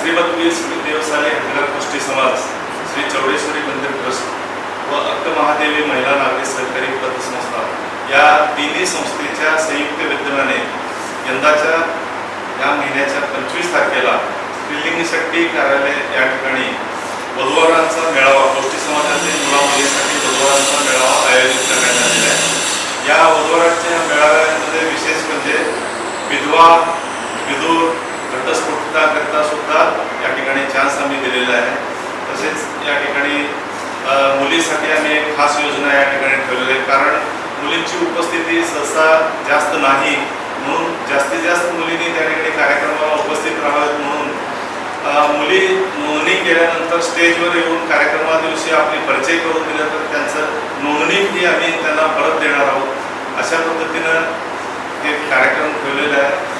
श्रीमदवीर श्री देवसाने हटगर गोष्टी समाज श्री चौडेश्वरी मंदिर ट्रस्ट व अक्क महादेवी महिला नागरी सहकारी पतसंस्था या तिन्ही संस्थेच्या संयुक्त विद्यमाने यंदाच्या या महिन्याच्या पंचवीस तारखेला स्त्रीलिंग शक्ती कार्यालय या ठिकाणी वधूवरांचा मेळावा गोष्टी समाजातील मुला मुलीसाठी वधूवरांचा मेळावा आयोजित करण्यात आलेला आहे. या वधूवरांच्या मेळाव्यामध्ये विशेष म्हणजे विधवा विदूर घटस्फोटताकरता सुद्धा या ठिकाणी चान्स आम्ही दिलेलं आहे. तसेच या ठिकाणी मुलीसाठी आम्ही एक खास योजना या ठिकाणी ठेवलेली आहे. कारण मुलींची उपस्थिती सहसा जास्त नाही. म्हणून जास्तीत जास्त मुलींनी त्या ठिकाणी कार्यक्रमाला उपस्थित राहावेत म्हणून मुली नोंदणी केल्यानंतर स्टेजवर येऊन कार्यक्रमादिवशी आपली परिचय करून दिलं तर त्यांचं नोंदणी ही आम्ही त्यांना परत देणार आहोत. अशा पद्धतीनं हे कार्यक्रम ठेवलेला आहे